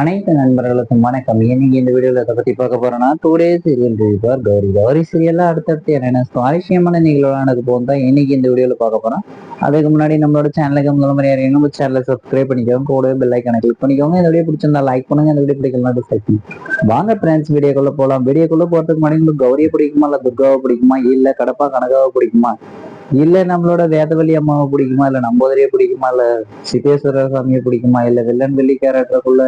அனைத்து நண்பர்களுக்கும் வணக்கம். இன்னைக்கு இந்த வீடியோவில் இதை பற்றி பார்க்க போறோம்னா today serial reviewer Gowri. Gowri சீரியல்ல அடுத்தடுத்து என்னென்ன சுவாரஸ்யமான நிகழ்வானது போகும் தான் இன்னைக்கு இந்த வீடியோவில் பார்க்க போறோம். அதுக்கு முன்னாடி நம்மளோட சேனலுக்கு முதல் யாரையும் நம்ம சேனலை சப்ஸ்கிரைப் பண்ணிக்கோங்க. கூட பெல் ஐக்கனை கிளிக் பண்ணிக்கோங்க. இந்த வீடியோ பிடிச்சிருந்தா லைக் பண்ணுங்க. இந்த வீடியோ பிடிக்கலாம் டிஸ்லைக் பண்ணுங்க. வாங்க ஃப்ரெண்ட்ஸ் வீடியோக்குள்ள போகலாம் வீடியோக்குள்ள போகிறதுக்கு முன்னாடி உங்களுக்கு கௌரியை பிடிக்குமா இல்லை துர்காவை பிடிக்குமா இல்லை கடப்பா கனகாவை பிடிக்குமா? இல்ல நம்மளோட வேதவள்ளி அம்மாவை பிடிக்குமா? இல்ல நம்போதரையை பிடிக்குமா? இல்ல சித்தேஸ்வர சாமியை பிடிக்குமா? இல்ல வில்லன் வெள்ளி கேரக்டருக்குள்ள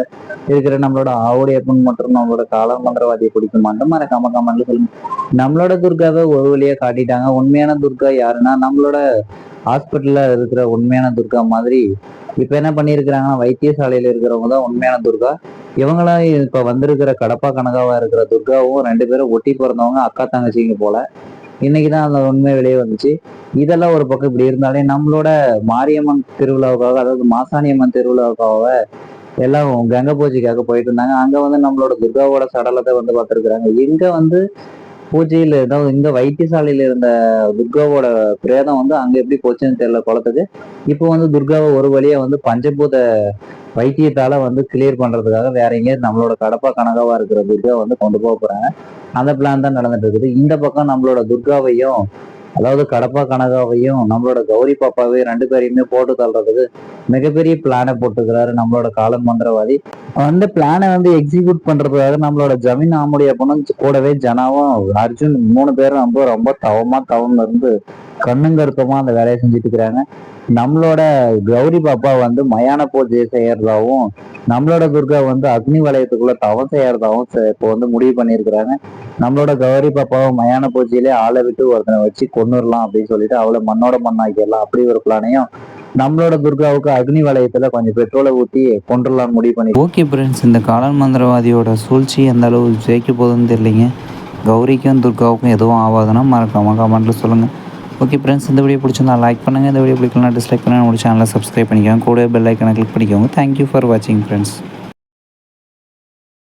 இருக்கிற நம்மளோட ஆவுடையப்பன் மற்றும் நம்மளோட காலம் மந்திரவாதியை பிடிக்குமான்னு மறக்காம கமெண்ட்ல சொல்லுங்க. நம்மளோட துர்காவை ஒரு வழியா காட்டிட்டாங்க. உண்மையான துர்கா யாருன்னா நம்மளோட ஹாஸ்பிட்டல்ல இருக்கிற உண்மையான துர்கா மாதிரி இப்ப என்ன பண்ணிருக்கிறாங்கன்னா வைத்தியசாலையில இருக்கிறவங்க தான் உண்மையான துர்கா. இவங்களாம் இப்ப வந்திருக்கிற கடப்பா கனகாவா இருக்கிற துர்காவும் ரெண்டு பேரும் ஒட்டி பிறந்தவங்க அக்கா தங்கச்சிங்க போல. இன்னைக்குதான் அந்த உண்மை வெளியே வந்துச்சு. இதெல்லாம் ஒரு பக்கம் இப்படி இருந்தாலே நம்மளோட மாரியம்மன் திருவிழாவுக்காக அதாவது மாசாணியம்மன் திருவிழாவுக்காக எல்லாம் கங்கை பூஜைக்காக போயிட்டு இருந்தாங்க. அங்க வந்து நம்மளோட துர்காவோட சடலத்தை வந்து பார்த்துருக்குறாங்க. இங்க வந்து பூஜையில ஏதாவது இங்க வைத்தியசாலையில இருந்த துர்காவோட பிரேதம் வந்து அங்க எப்படி போச்சுன்னு தெரியல குளத்துக்கு. இப்போ வந்து துர்காவை ஒரு வழியா வந்து பஞ்சபூத வைத்தியத்தால வந்து கிளியர் பண்றதுக்காக வேற எங்கேயாவது நம்மளோட கடப்பா கனகாவா இருக்கிற துர்கா வந்து கொண்டு போக போறாங்க. அந்த பிளான் தான் நடந்துட்டு இருக்குது. இந்த பக்கம் நம்மளோட துர்காவையும் அதாவது கடப்பா கனகாவையும் நம்மளோட கௌரி பாப்பாவையும் ரெண்டு பேரையுமே போட்டு தள்ளுறதுக்கு மிகப்பெரிய பிளானை போட்டுக்கிறாரு நம்மளோட காலம் மந்திரவாதி அந்த பிளானை வந்து எக்ஸிக்யூட் பண்றதுக்காக நம்மளோட ஜமீன் ஆமுடைய பொண்ணு கூடவே ஜனாவும் அர்ஜுன் மூணு பேரும் ரொம்ப ரொம்ப தவமா தவம் இருந்து கண்ணுங்கருத்தமா அந்த வேலையை செஞ்சுட்டு இருக்கிறாங்க. நம்மளோட கௌரி பாப்பா வந்து மயான பூஜை செய்யறதாவும் நம்மளோட துர்கா வந்து அக்னி வலயத்துக்குள்ள தவம் செய்யறதாவும் இப்போ வந்து முடிவு பண்ணியிருக்கிறாங்க. நம்மளோட கௌரி பாப்பாவை மயான பூஜையிலே ஆளை விட்டு ஒருத்தனை வச்சு கொண்டுடலாம் அப்படின்னு சொல்லிட்டு அவளை மண்ணோட மண்ணாக்கிடலாம் அப்படி ஒரு பிளானையும் நம்மளோட துர்காவுக்கு அக்னி வலயத்துல கொஞ்சம் பெட்ரோலை ஊற்றி கொண்டுடலாம் முடிவு பண்ணி ஓகே ஃப்ரெண்ட்ஸ் இந்த காலன் மந்திரவாதியோட சூழ்ச்சி எந்த அளவு ஜெயிக்க போகுதுன்னு தெரியலிங்க. கௌரிக்கும் துர்காவுக்கும் எதுவும் ஆகாதுன்னா மறக்காம கமெண்ட்ல சொல்லுங்கள் ஓகே ஃப்ரெண்ட்ஸ் இந்த வீடியோ பிடிச்சிருந்தா லைக் பண்ணுங்கள் இந்த வீடியோ பிடிக்கலாம் டிஸ்லைக் பண்ணுங்கள் நம்ம சேனலை சப்ஸ்கிரைப் பண்ணிக்கோங்க. கூட பெல் ஐக்கனை கிளிக் பண்ணிக்கோங்க. தேங்க்யூ ஃபார் வாட்சிங் ஃப்ரெண்ட்ஸ்